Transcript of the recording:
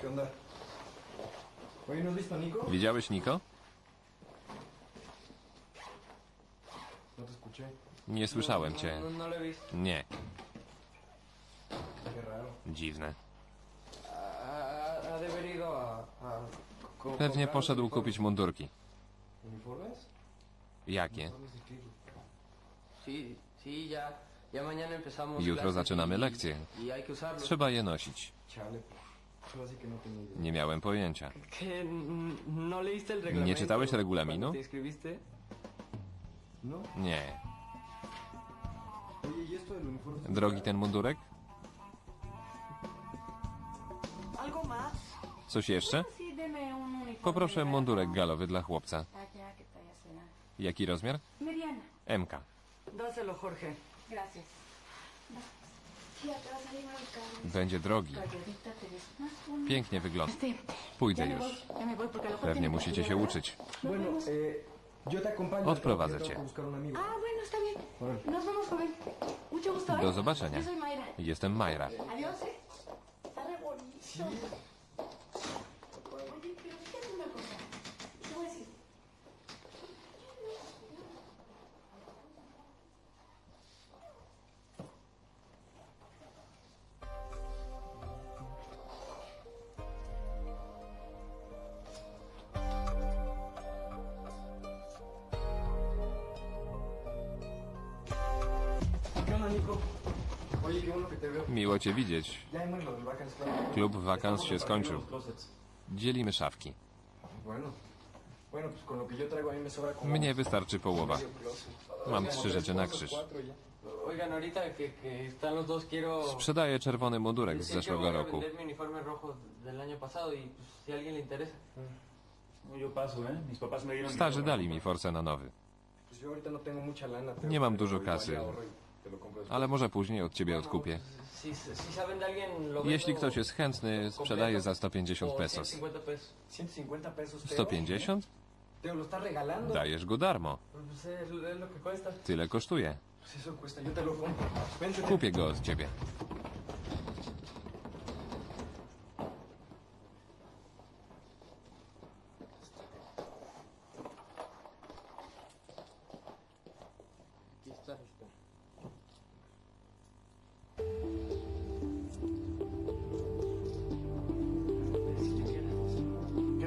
¿Qué onda? Oye, ¿no has visto a Nico? Widziałeś Niko? No te escuché. Nie słyszałem cię. No, no lo he visto. Nie, Qué raro. dziwne. Ha, ha de haber ido a... a co- Pewnie comprar poszedł uniformes. kupić mundurki. ¿Uniformes? Jakie? ¿Uniformes de qué? Sí, sí, ya, ya mañana empezamos Jutro clases zaczynamy y- lekcje. Y hay que usarlos. Trzeba je nosić. Chale, pues. Nie miałem pojęcia. ¿No? ¿Nie czytałeś regulaminu? ¿No? Nie. ¿y? Drogi ten mundurek? Coś jeszcze? Poproszę mundurek galowy dla chłopca. Será? Jaki rozmiar? MK. Dáselo, Jorge. Gracias. Będzie drogi. Pięknie wygląda. Pójdę już. Pewnie musicie się uczyć. Eh, acompaño. Odprowadzę Tengo que- cię. tengo que buscar un Miło cię widzieć. Klub wakans się skończył. Dzielimy szafki. Mnie wystarczy połowa. Mam trzy rzeczy na krzyż. Quiero... Sprzedaję czerwony mundurek z zeszłego roku. y paso, ¿eh? Starzy dali mi force na nowy. No Nie mam dużo igual kasy. Ale może później od ciebie odkupię. Jeśli ktoś jest chętny, sprzedaję za 150 por pesos. 150 pesos. 150 pesos. Teo. 150? Teo, lo estás regalando. Dajesz go darmo. Tyle kosztuje. Kupię go od ciebie.